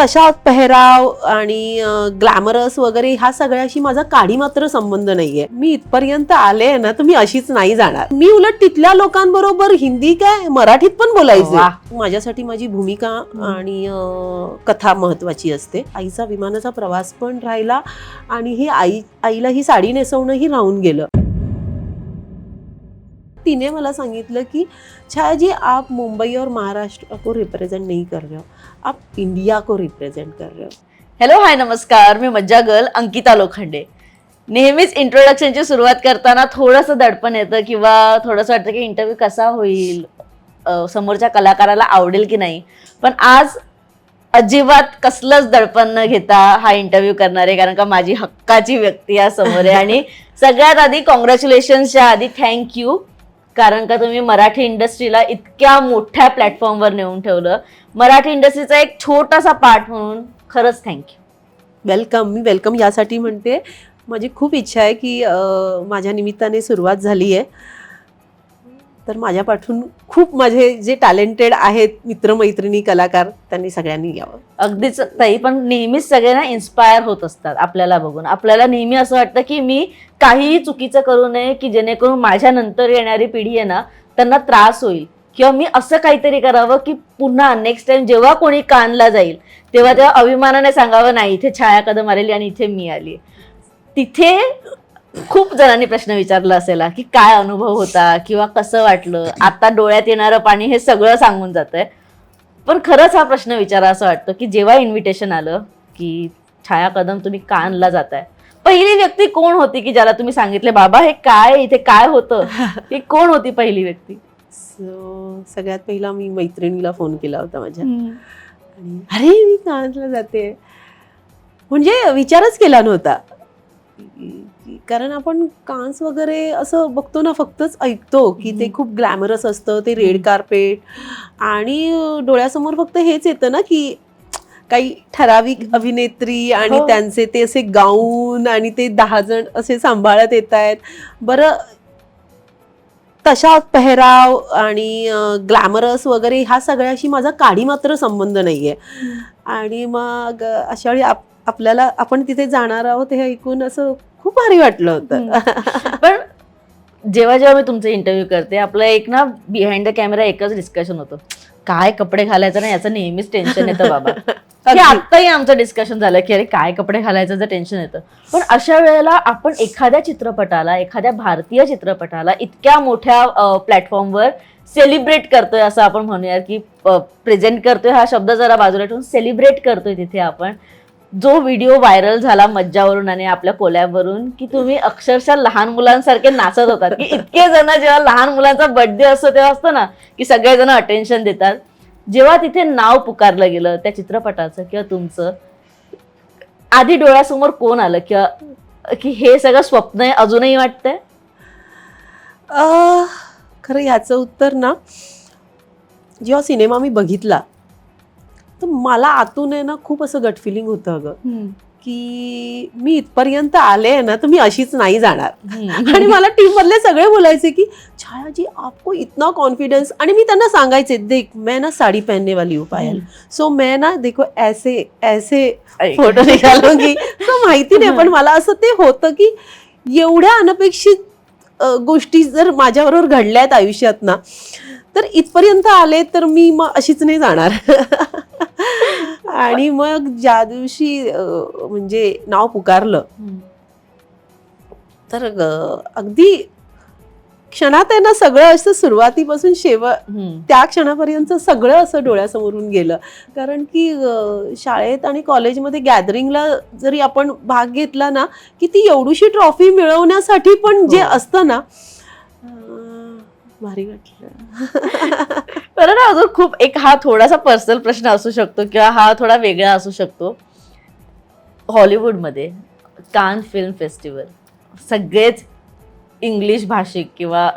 तशा पेहराव आणि ग्लॅमरस वगैरे ह्या सगळ्याशी माझा काडी मात्र संबंध नाहीये. मी इथपर्यंत आले ना तर मी अशीच नाही जाणार. मी उलट तिथल्या लोकांबरोबर हिंदी काय मराठीत पण बोलायचे. माझ्यासाठी माझी भूमिका आणि कथा महत्वाची असते. आईचा विमानाचा प्रवास पण राहिला आणि ही आई आईला ही साडी नेसवणंही राहून गेलं. तिने मला सांगितलं की छाया जी आप मुंबई और महाराष्ट्र को रिप्रेजेंट नहीं कर रहे हो. आप इंडिया को रिप्रेजेंट कर रहे हो। हॅलो हाय नमस्कार मी मज्जा गर्ल अंकिता लोखंडे. नेहमीच इंट्रोडक्शनची सुरुवात करताना थोडंसं दडपण येतं किंवा थोडंसं वाटतं की इंटरव्ह्यू कसा होईल समोरच्या कलाकाराला आवडेल की नाही. पण आज अजिबात कसलंच दडपण न घेता हा इंटरव्ह्यू करणार आहे कारण का माझी हक्काची व्यक्ती या समोर आहे. आणि सगळ्यात आधी कॉंग्रॅच्युलेशन्सच्या आधी थँक्यू कारण का तुम्ही मराठी इंडस्ट्रीला इतक्या मोठ्या प्लॅटफॉर्मवर नेऊन ठेवलं. मराठी इंडस्ट्रीचा एक छोटासा पार्ट म्हणून खरंच थँक्यू वेलकम मी वेलकम यासाठी म्हणते. माझी खूप इच्छा आहे की माझ्या निमित्ताने सुरुवात झाली आहे तर माझ्या पाठून खूप माझे जे टॅलेंटेड आहेत मित्रमैत्रिणी कलाकार त्यांनी सगळ्यांनी यावं. अगदीच. ताई पण नेहमीच सगळ्यांना इन्स्पायर होत असतात आपल्याला बघून. आपल्याला नेहमी असं वाटतं की मी काहीही चुकीचं करू नये की जेणेकरून माझ्या नंतर येणारी पिढी आहे ना त्यांना त्रास होईल. किंवा मी असं काहीतरी करावं की पुन्हा नेक्स्ट टाइम जेव्हा कोणी कानला जाईल तेव्हा तेव्हा अभिमानाने सांगावं नाही इथे छाया कदम आलेली आणि इथे मी आली तिथे खूप जणांनी प्रश्न विचारला असेल की काय अनुभव होता किंवा कसं वाटलं? आता डोळ्यात येणारं पाणी हे सगळं सांगून जात आहे पण खरंच हा प्रश्न विचारा असं वाटतं की जेव्हा इन्व्हिटेशन आलं की छाया कदम तुम्ही कानला जाताय. पहिली व्यक्ती कोण होती की ज्याला तुम्ही सांगितले बाबा हे काय? इथे काय होतं? ही कोण होती पहिली व्यक्ती? सो सगळ्यात पहिला मी मैत्रिणीला फोन केला होता माझ्या. आणि अरे मी कानातला जाते. म्हणजे विचारच केला नव्हता. की- कारण आपण कान्स वगैरे असं बघतो ना फक्तच ऐकतो की ते. खूप ग्लॅमरस असतं ते रेड कार्पेट आणि डोळ्यासमोर फक्त हेच येतं ना की काही ठराविक अभिनेत्री आणि हो. त्यांचे ते असे गाऊन आणि ते दहा जण असे सांभाळत येत आहेत. बरं तशा पेहराव आणि ग्लॅमरस वगैरे ह्या सगळ्याशी माझा काडी मात्र संबंध नाहीये. आणि मग अशा वेळी आप- आपल्याला आपण तिथे जाणार आहोत हे ऐकून असं खूप भारी वाटलं होतं. पण जेव्हा जेव्हा मी तुमचे इंटरव्ह्यू करते आपलं एक ना बिहाइंड द कॅमेरा एकच डिस्कशन होतं. काय कपडे घालायचं ना याचं नेहमीच टेन्शन येतं बाबा. हे. आत्ताही आमचं डिस्कशन झालं की अरे काय कपडे घालायचं जर टेन्शन येतं. पण अशा वेळेला आपण एखाद्या चित्रपटाला एखाद्या भारतीय चित्रपटाला इतक्या मोठ्या प्लॅटफॉर्मवर सेलिब्रेट करतोय असं आपण म्हणूया की प्रेझेंट करतोय हा शब्द जरा बाजूला ठेवून सेलिब्रेट करतोय तिथे आपण. जो व्हिडिओ व्हायरल झाला मज्जावरून आणि आपल्या कोल्यावरून की तुम्ही अक्षरशः लहान मुलांसारखे नाचत होतात. की इतके जण जेव्हा लहान मुलांचा बर्थडे असतो तेव्हा असतं ना की सगळेजण अटेन्शन देतात. जेव्हा तिथे नाव पुकारलं गेलं त्या चित्रपटाचं किंवा तुमचं आधी डोळ्यासमोर कोण आलं? किंवा की हे सगळं स्वप्न आहे अजूनही वाटतंय? अ, खरं ह्याचं उत्तर ना जेव्हा सिनेमा मी बघितला तर मला आतून आहे ना खूप असं गट फिलिंग होतं अगं. की मी इथपर्यंत आले आहे ना तर मी अशीच नाही जाणार. आणि मला टीम मधले सगळे बोलायचे की छाया जी आपको इतना कॉन्फिडेंस आणि मी त्यांना सांगायचे देख मैं ना साडी पहनने वाली हूँ पायल. सो मैं ना देखो ऐसे ऐसे फोटो निघालूंगी तर माहिती नाही पण मला असं ते होतं की एवढ्या अनपेक्षित गोष्टी जर माझ्याबरोबर घडल्या आहेत आयुष्यात ना तर इथपर्यंत आले तर मी मग अशीच नाही जाणार. आणि मग ज्या दिवशी म्हणजे नाव पुकारलं तर अगदी क्षणात आहे ना सगळं असं सुरुवातीपासून शेवट त्या क्षणापर्यंत सगळं असं डोळ्यासमोरून गेलं. कारण की शाळेत आणि कॉलेजमध्ये गॅदरिंगला जरी आपण भाग घेतला ना की ती एवढीशी ट्रॉफी मिळवण्यासाठी पण जे हो. असतं ना भारी वाटलं. बरं ना अजून खूप एक हा थोडासा पर्सनल प्रश्न असू शकतो किंवा हा थोडा वेगळा असू शकतो. हॉलिवूडमध्ये कान फिल्म फेस्टिवल सगळेच इंग्लिश भाषिक किंवा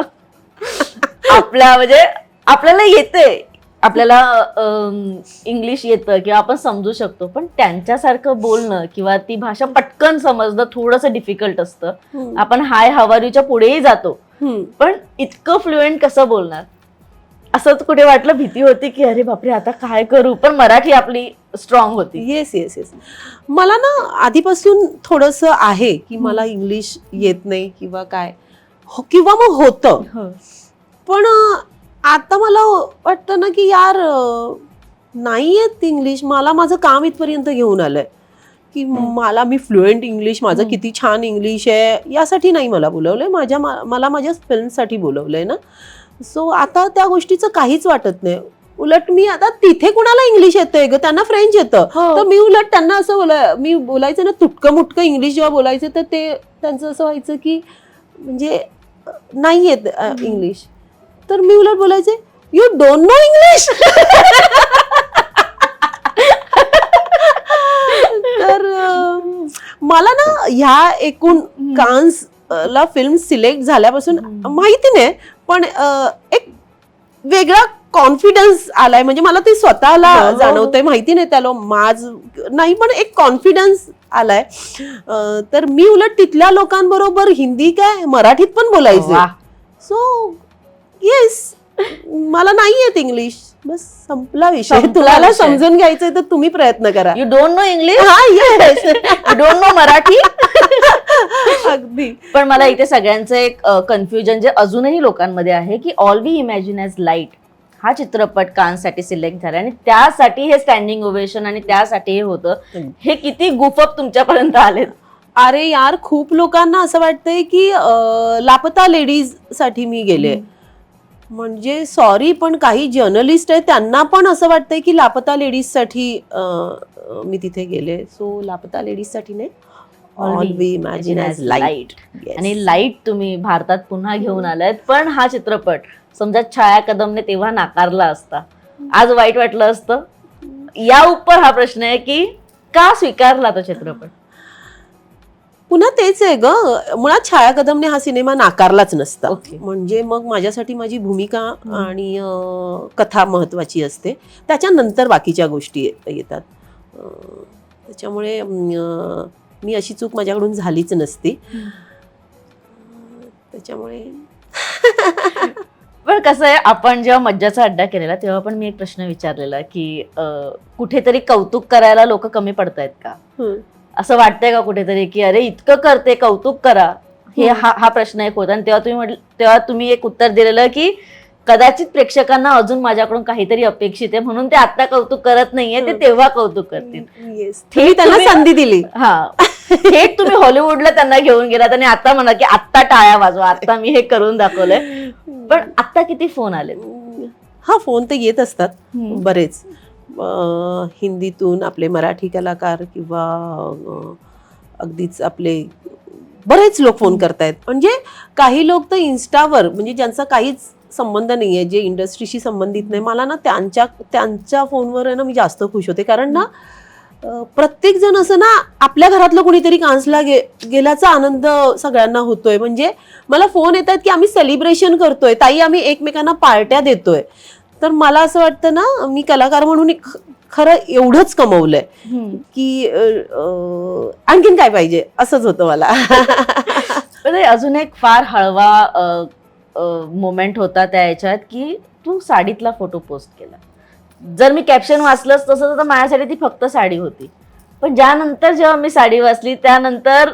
आपल्या म्हणजे आपल्याला येते आपल्याला इंग्लिश येतं किंवा आपण समजू शकतो. पण त्यांच्यासारखं बोलणं किंवा ती भाषा पटकन समजणं थोडंसं डिफिकल्ट असतं. हम्म. आपण हाय हवारीच्या पुढेही जातो. पण इतकं फ्लुएंट कसं बोलणार? असं कुठे वाटलं भीती होती की अरे बापरे आता काय करू? पण मराठी आपली स्ट्रॉंग होती. येस येस येस मला ना आधीपासून थोडंसं आहे की मला इंग्लिश येत नाही किंवा काय. हो- किंवा मग होतं. पण अं, आता मला वाटतं ना की यार नाही येत इंग्लिश मला माझं काम इथपर्यंत घेऊन आलंय. की मला मी फ्लुएंट इंग्लिश माझं. किती छान इंग्लिश आहे यासाठी नाही मला बोलवलंय. माझ्या मा- मला माझ्या फिल्मसाठी बोलवलंय ना. सो आता त्या गोष्टीचं काहीच वाटत नाही. उलट मी आता तिथे कुणाला इंग्लिश येतंय ग? त्यांना फ्रेंच येतं. हो. तर मी उलट त्यांना असं बोला मी बोलायचं ना तुटकं मुटकं इंग्लिश जेव्हा बोलायचं तर ते त्यांचं असं व्हायचं की म्हणजे नाही येत इंग्लिश तर मी उलट बोलायचे यू डोंट नो इंग्लिश तर अ, मला ना ह्या एकूण कान्स ला फिल्म सिलेक्ट झाल्यापासून. माहिती नाही पण एक वेगळा कॉन्फिडन्स आलाय म्हणजे मला ते स्वतःला हो, हो. जाणवतंय माहिती नाही त्याला माझ नाही पण एक कॉन्फिडन्स आलाय तर मी उलट तिथल्या लोकांबरोबर हिंदी काय मराठीत पण बोलायचे. सो येस मला नाही येत इंग्लिश बस संपला विषय. संपला तुम्हाला विषय. समजून घ्यायचंय तर तुम्ही प्रयत्न करा. यू डोंट नो इंग्लिश हा yes you don't know Marathi? अगदी. पण मला इथे सगळ्यांचं एक कन्फ्युजन जे अजूनही लोकांमध्ये आहे की all we imagine as light हा चित्रपट कानसाठी सिलेक्ट झाला आणि त्यासाठी हे स्टँडिंग ओवेशन आणि त्यासाठी हे होतं. हे किती गुफअप तुमच्यापर्यंत आलेत. अरे यार खूप लोकांना असं वाटतंय की अं, लापता लेडीजसाठी मी गेले. म्हणजे सॉरी पण काही जर्नलिस्ट आहेत त्यांना पण असं वाटतंय की लापता लेडीजसाठी मी तिथे गेले. सो लापता लेडीजसाठी नाही. All we imagine as light आणि लाइट तुम्ही भारतात पुन्हा घेऊन आलायत पण हा चित्रपट समजा छाया कदमने तेव्हा नाकारला असता आज वाईट वाटलं असतं? या उपर हा प्रश्न आहे की का स्वीकारला तो चित्रपट? पुन्हा तेच आहे ग. मुळात छाया कदमने हा सिनेमा नाकारलाच नसता. Okay. म्हणजे मग माझ्यासाठी माझी भूमिका आणि कथा महत्वाची असते. त्याच्यानंतर बाकीच्या गोष्टी येतात. त्याच्यामुळे मी अशी चूक माझ्याकडून झालीच नसती. त्याच्यामुळे पण कसं आहे आपण जेव्हा मज्जाचा अड्डा केलेला तेव्हा पण मी एक प्रश्न विचारलेला की कुठेतरी कौतुक करायला लोक कमी पडतायत का. असं वाटतंय का कुठेतरी की अरे इतकं करते कौतुक करा. हे. हा हा प्रश्न एक होता. आणि तेव्हा तुम्ही म्हटलं तेव्हा तुम्ही एक उत्तर दिलेलं की कदाचित प्रेक्षकांना अजून माझ्याकडून काहीतरी अपेक्षित आहे. म्हणून ते आता कौतुक करत नाहीये ते. तेव्हा कौतुक करतील. हे त्यांना संधी दिली. हा. थेट तुम्ही हॉलिवूडला त्यांना घेऊन गेलात आणि आता म्हणा की आत्ता टाळ्या वाजवा. आता मी हे करून दाखवलंय. पण आता किती फोन आले हा फोन तर येत असतात बरेच. हिंदीतून आपले मराठी कलाकार किंवा अगदीच आपले बरेच लोक फोन करतायत. म्हणजे काही लोक तर इन्स्टावर म्हणजे ज्यांचा काहीच संबंध नाही आहे जे इंडस्ट्रीशी संबंधित नाही मला ना त्यांच्या त्यांच्या फोनवर आहे ना मी जास्त खुश होते. कारण ना प्रत्येक जण असं ना आपल्या घरातलं कुणीतरी कान्सला गे गेल्याचा आनंद सगळ्यांना होतोय. म्हणजे मला फोन येतात की आम्ही सेलिब्रेशन करतोय. ताई आम्ही एकमेकांना पार्ट्या देतोय. तर मला असं वाटतं ना मी कलाकार म्हणून खरं एवढंच कमवलंय की आणखीन काय पाहिजे? असंच होतं मला. अजून एक फार हळवा मोमेंट होता त्या याच्यात की तू साडीतला फोटो पोस्ट केला. जर मी कॅप्शन वाचलंच तसं तर माझ्यासाठी ती फक्त साडी होती. पण ज्यानंतर जेव्हा मी साडी वाचली त्यानंतर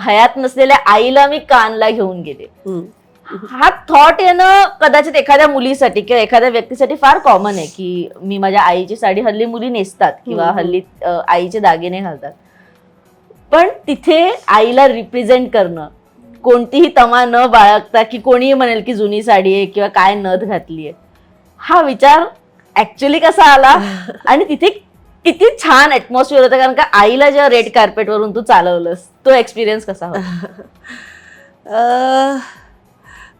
हयात नसलेल्या आईला मी कानला घेऊन गेले. हा थॉट येणं कदाचित एखाद्या मुलीसाठी किंवा एखाद्या व्यक्तीसाठी फार कॉमन आहे की मी माझ्या आईची साडी हल्ली मुली नेसतात किंवा. हल्ली अं, आईचे दागिने घालतात. पण तिथे आईला रिप्रेझेंट करणं कोणतीही तमा न बाळगता की कोणीही म्हणेल की जुनी साडी आहे किंवा काय नथ घातली आहे हा विचार ऍक्च्युली कसा आला? आणि तिथे किती छान ऍटमॉस्फिअर होतं कारण का आईला जेव्हा रेड कार्पेट वरून तू चालवलंस तो एक्सपिरियन्स कसा होता? अं,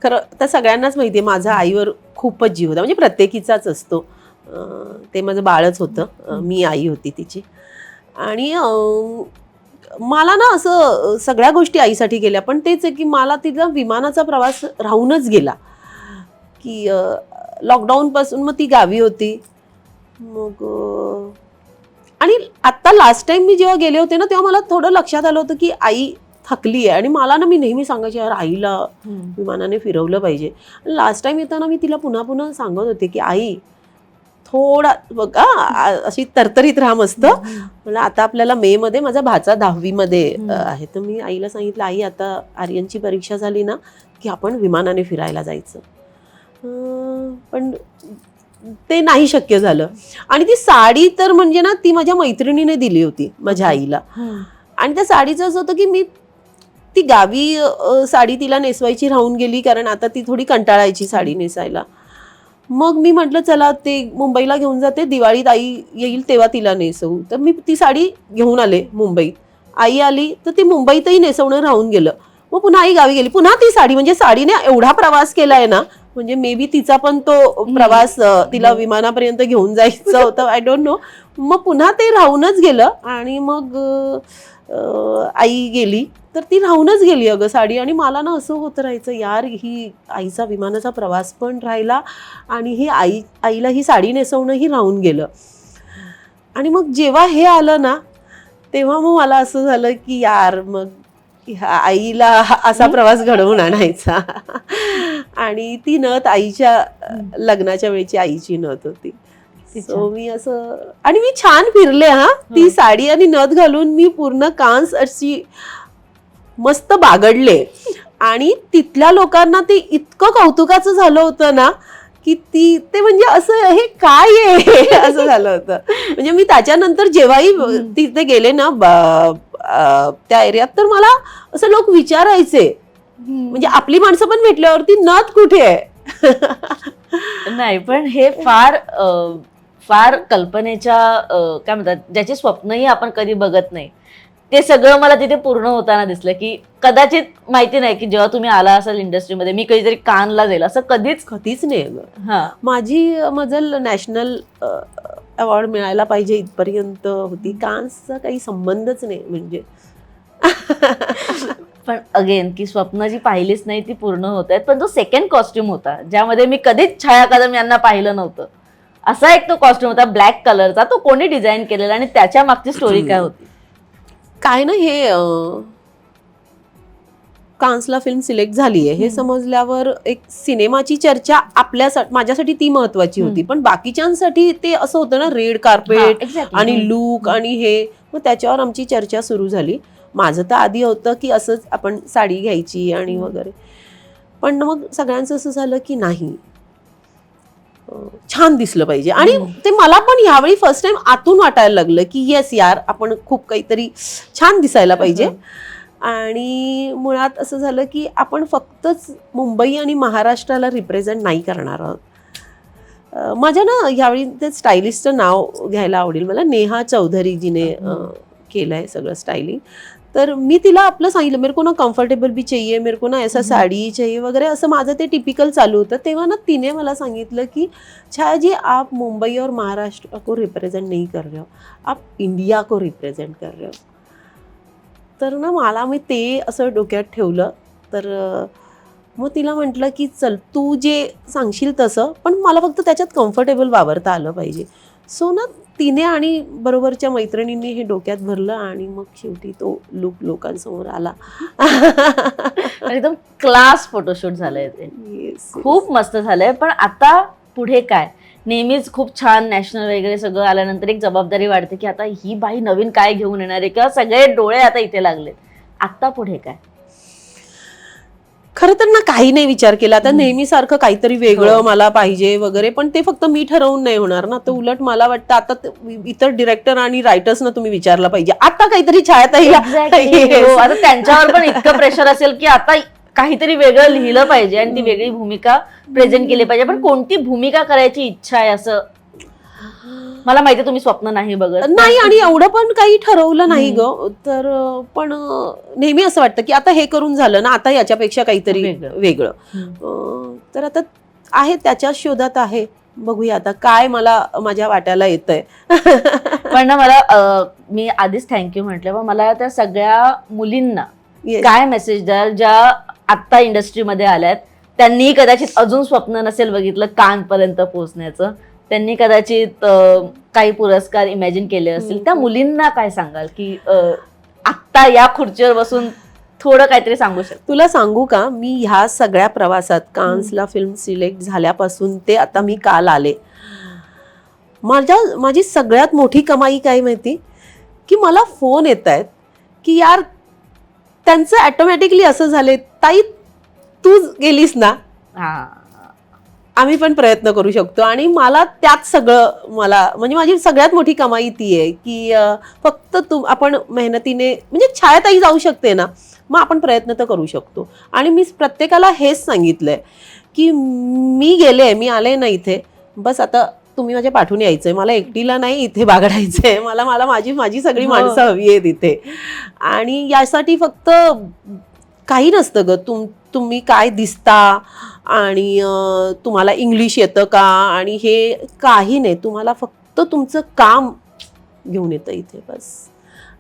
खरं तर सगळ्यांनाच माहिती आहे माझा आईवर खूपच जीव होता. म्हणजे प्रत्येकीचाच असतो. ते माझं बाळच होतं. मी आई होती तिची. आणि मला ना असं सगळ्या गोष्टी आईसाठी गेल्या पण तेच आहे की मला तिचा विमानाचा प्रवास राहूनच गेला. की लॉकडाऊनपासून मग ती गावी होती. मग आणि आत्ता लास्ट टाईम मी जेव्हा गेले होते ना तेव्हा मला थोडं लक्षात आलं होतं की आई थकली आहे. आणि मला ना मी नेहमी सांगायची यार आईला विमानाने फिरवलं पाहिजे. लास्ट टाइम येताना मी तिला पुन्हा पुन्हा सांगत होते की आई थोडा बघा अशी तरतरीत राहा मस्त. म्हणलं आता आपल्याला मे मध्ये माझा भाचा दहावी मध्ये हम्म. आहे. तर मी आईला सांगितलं आई आता आर्यनची परीक्षा झाली ना की आपण विमानाने फिरायला जायचं. पण ते नाही शक्य झालं. आणि ती साडी तर म्हणजे ना ती माझ्या मैत्रिणीने दिली होती माझ्या आईला. आणि त्या साडीचं असं होतं की मी ती गावी साडी तिला नेसवायची राहून गेली कारण आता ती थोडी कंटाळायची साडी नेसायला. मग मी म्हटलं चला ते मुंबईला घेऊन जाते. दिवाळीत आई येईल तेव्हा तिला नेसवू. तर मी ती साडी घेऊन आले मुंबईत. आई आली तर ती मुंबईतही नेसवणं राहून गेलं. मग पुन्हा आई गावी गेली. पुन्हा ती साडी म्हणजे साडीने एवढा प्रवास केलाय ना म्हणजे मे बी तिचा पण तो प्रवास तिला. विमानापर्यंत घेऊन जायचं होतं. आय डोंट नो मग पुन्हा ते राहूनच गेलं आणि मग आई गेली तर ती राहूनच गेली अगं साडी. आणि मला ना असं होत राहायचं यार ही आईचा विमानाचा प्रवास पण राहिला आणि ही आई आईला ही साडी नेसवणंही राहून गेलं. आणि मग जेव्हा हे आलं ना तेव्हा मग मला असं झालं की यार मग आईला असा हं? प्रवास घडवून आणायचा. आणि ती नथ आईच्या लग्नाच्या वेळची आईची नथ होती. सो मी असं आणि मी छान फिरले हा. ती. साडी आणि नथ घालून मी पूर्ण कांस अशी मस्त बागडले. आणि तिथल्या लोकांना ते इतकं कौतुकाचं झालं होतं ना की ती ते म्हणजे असं हे काय आहे? असं झालं होतं. म्हणजे मी त्याच्यानंतर जेव्हाही. तिथे गेले ना त्या एरियात तर मला असं लोक विचारायचे. म्हणजे आपली माणसं पण भेटल्यावरती नथ कुठे आहे? नाही पण हे फार फार कल्पनेच्या काय म्हणतात ज्याची स्वप्नही आपण कधी बघत नाही. ते सगळं मला तिथे पूर्ण होताना दिसलं की कदाचित माहिती नाही की जेव्हा तुम्ही आला असाल इंडस्ट्रीमध्ये मी कधीतरी कानला जाईल असं कधीच कधीच नाही अगं हा. माझी मजल नॅशनल अवॉर्ड मिळायला पाहिजे इथपर्यंत होती. कान्सचा काही संबंधच नाही म्हणजे. पण अगेन की स्वप्न जी पाहिलीच नाही ती पूर्ण होत आहेत पण जो सेकंड कॉस्ट्युम होता ज्यामध्ये मी कधीच छाया कदम यांना पाहिलं नव्हतं. असा एक तो कॉस्ट्युम होता ब्लॅक कलरचा तो कोणी डिझाईन केलेला आणि त्याच्या मागची स्टोरी काय होती काय ना हे कान्सला फिल्म सिलेक्ट झाली आहे हे. समजल्यावर एक सिनेमाची चर्चा आपल्यासाठी माझ्यासाठी ती महत्वाची होती. पण बाकीच्यांसाठी ते असं होतं ना रेड कार्पेट. आणि. लूक आणि हे मग त्याच्यावर आमची चर्चा सुरू झाली माझं तर आधी होतं की असंच आपण साडी घ्यायची आणि. वगैरे पण मग सगळ्यांचं असं झालं की नाही छान दिसलं पाहिजे. आणि. ते मला पण यावेळी फर्स्ट टाइम आतून वाटायला लागलं की येस यार आपण खूप काहीतरी छान दिसायला पाहिजे. आणि मुळात असं झालं की आपण फक्तच मुंबई आणि महाराष्ट्राला रिप्रेझेंट नाही करणार आहोत. माझ्या ना यावेळी ते स्टायलिस्टचं नाव घ्यायला आवडेल मला. नेहा चौधरी जिने केलं आहे सगळं स्टायलिंग तर मी तिला आपलं सांगितलं मेरे को ना कम्फर्टेबल भी चाहिए मेरे को ना ऐसा. साडी चाहिए वगैरे. असं माझं ते टिपिकल चालू होतं. तेव्हा ना तिने मला सांगितलं की छाया जी आप मुंबई और महाराष्ट्र को रिप्रेजेंट नहीं कर रहे हो. आप इंडिया को रिप्रेजेंट कर रहे हो. तर ना मला मी ते असं डोक्यात ठेवलं. तर मग तिला म्हटलं की चल तू जे सांगशील तसं पण मला फक्त त्याच्यात कम्फर्टेबल वावरता आलं पाहिजे. सो ना तिने आणि बरोबरच्या मैत्रिणींनी हे डोक्यात भरलं आणि मग शेवटी तो लुक लोकांसमोर आला. एकदम क्लास फोटोशूट झालंय ते. खूप मस्त झालंय. पण आता पुढे काय? नेहमीच खूप छान नॅशनल वगैरे सगळं आल्यानंतर एक जबाबदारी वाढते की आता ही बाई नवीन काय घेऊन येणार आहे? किंवा सगळे डोळे आता इथे लागलेत. आता पुढे काय? खरं तर ना काही नाही विचार केला आता. नेहमीसारखं काहीतरी वेगळं हो. मला पाहिजे वगैरे पण ते फक्त मी ठरवून नाही होणार ना तर उलट मला वाटतं आता इतर डिरेक्टर आणि रायटर्सना तुम्ही विचारलं पाहिजे आता काहीतरी. Yes. हो, आता त्यांच्यावर पण इतकं प्रेशर असेल की आता काहीतरी वेगळं लिहिलं पाहिजे आणि ती वेगळी भूमिका प्रेझेंट केली पाहिजे पण कोणती भूमिका करायची इच्छा आहे असं मला माहिती तुम्ही स्वप्न नाही बघत. नाही आणि एवढं पण काही ठरवलं नाही ग. तर पण नेहमी असं वाटतं की आता हे करून झालं ना आता याच्यापेक्षा काहीतरी वेगळं. तर आता आहे त्याच्या शोधात आहे. बघूया आता काय मला माझ्या वाट्याला येतंय. पण ना मला मी आधीच थँक्यू म्हटलं पण मला त्या सगळ्या मुलींना. काय मेसेज द्याल ज्या आत्ता इंडस्ट्रीमध्ये आल्यात त्यांनी कदाचित अजून स्वप्न नसेल बघितलं कानपर्यंत पोहोचण्याचं. त्यांनी कदाचित काही पुरस्कार इमॅजिन केले असतील. त्या मुलींना काय सांगाल की आत्ता या खुर्चीवर बसून थोडं काहीतरी सांगू शकतो? तुला सांगू का मी ह्या सगळ्या प्रवासात कान्सला फिल्म सिलेक्ट झाल्यापासून ते आता मी काल आले. माझ्या माझी सगळ्यात मोठी कमाई काय माहिती? की मला फोन येत आहेत की यार त्यांचं ॲटोमॅटिकली असं झाले ताई तू गेलीस ना? हा. आम्ही पण प्रयत्न करू शकतो. आणि मला त्यात सगळं मला म्हणजे माझी सगळ्यात मोठी कमाई ती आहे की फक्त तू आपण मेहनतीने म्हणजे छायाताई जाऊ शकते ना मग आपण प्रयत्न तर करू शकतो. आणि मी प्रत्येकाला हेच सांगितलंय की मी गेले मी आले ना इथे बस आता तुम्ही माझ्या पाठवून यायचंय. मला एकटीला नाही इथे बागडायचंय. मला मला माझी माझी सगळी हो. माणसं हवी आहेत इथे. आणि यासाठी फक्त काही नसतं ग. तुम तुम्ही काय दिसता आणि तुम्हाला इंग्लिश येतं का? आणि हे काही नाही. तुम्हाला फक्त तुमचं काम घेऊन येतं इथे बस.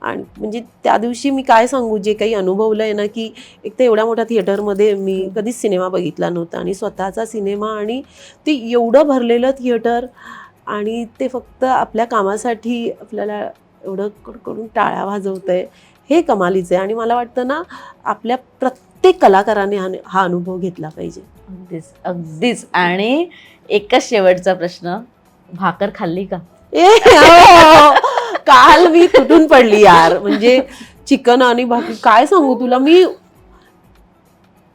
आणि म्हणजे त्या दिवशी मी काय सांगू? जे काही अनुभवलं आहे ना की एक तर एवढ्या मोठ्या थिएटरमध्ये मी कधीच सिनेमा बघितला नव्हता आणि स्वतःचा सिनेमा आणि ते एवढं भरलेलं थिएटर आणि ते फक्त आपल्या कामासाठी आपल्याला एवढं कडकडून टाळ्या वाजवत आहे हे कमालीचं आहे. आणि मला वाटतं ना आपल्या प्रत्येक कलाकाराने हा हा अनुभव घेतला पाहिजे. अगदीच अगदीच. आणि एकच शेवटचा प्रश्न भाकर खाल्ली का? ए हो. काल मी तुटून पडली यार? म्हणजे चिकन आणि भाकरी काय सांगू तुला? मी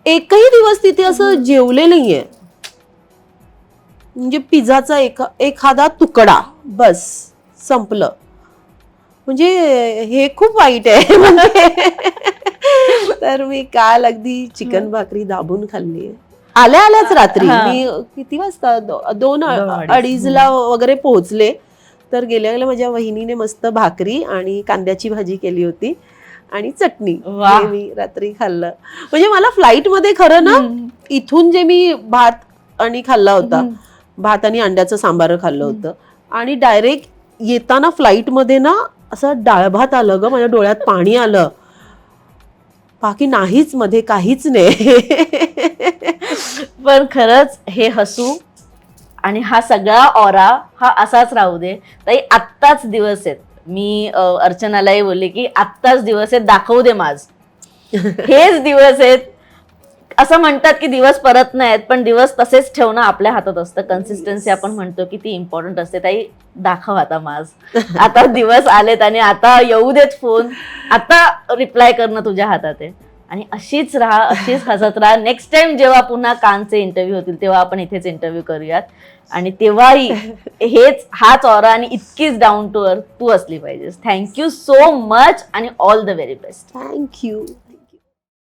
एकही दिवस तिथे असं जेवले नाहीये. म्हणजे पिझ्झाचा एका एखादा तुकडा बस संपलं. म्हणजे हे खूप वाईट आहे. म्हणजे तर मी काल अगदी चिकन भाकरी दाबून खाल्ली. आहे आल्या आल्याच रात्री. मी किती वाजता? दोन. अडीचला वगैरे पोहोचले. तर गेल्या गेल्या माझ्या वहिनीने मस्त भाकरी आणि कांद्याची भाजी केली होती आणि चटणी मी रात्री खाल्लं. म्हणजे मला फ्लाईटमध्ये खरं ना इथून जे मी भात आणि खाल्ला होता भात आणि अंड्याचं सांबार खाल्लं. होतं आणि डायरेक्ट येताना फ्लाईटमध्ये ना असं डाळ भात आलं ग माझ्या डोळ्यात पाणी आलं. बाकी नाहीच मध्ये काहीच नाही. पण खरंच हे हसू आणि हा सगळा ऑरा हा असाच राहू दे. ताई आत्ताच दिवस आहेत. मी अर्चनालाही बोलले की आत्ताच दिवस आहेत दाखवू दे माझ. हेच दिवस आहेत असं म्हणतात की दिवस परत नाहीत पण दिवस तसेच ठेवणं आपल्या हातात असतं. कन्सिस्टन्सी आपण म्हणतो की ती इम्पॉर्टंट असते. ताई दाखव आता माझ. आता दिवस आलेत आणि आता येऊ देत फोन आता रिप्लाय करणं तुझ्या हातात आहे. आणि अशीच राहा अशीच हसत राहा. नेक्स्ट टाइम जेव्हा पुन्हा कानचे इंटरव्ह्यू होतील तेव्हा आपण इथेच इंटरव्ह्यू करूयात. आणि तेव्हाही हेच हाच ऑरा आणि इतकीच डाऊन टू अर्थ तू असली पाहिजेस. थँक्यू सो मच आणि all the very best thank you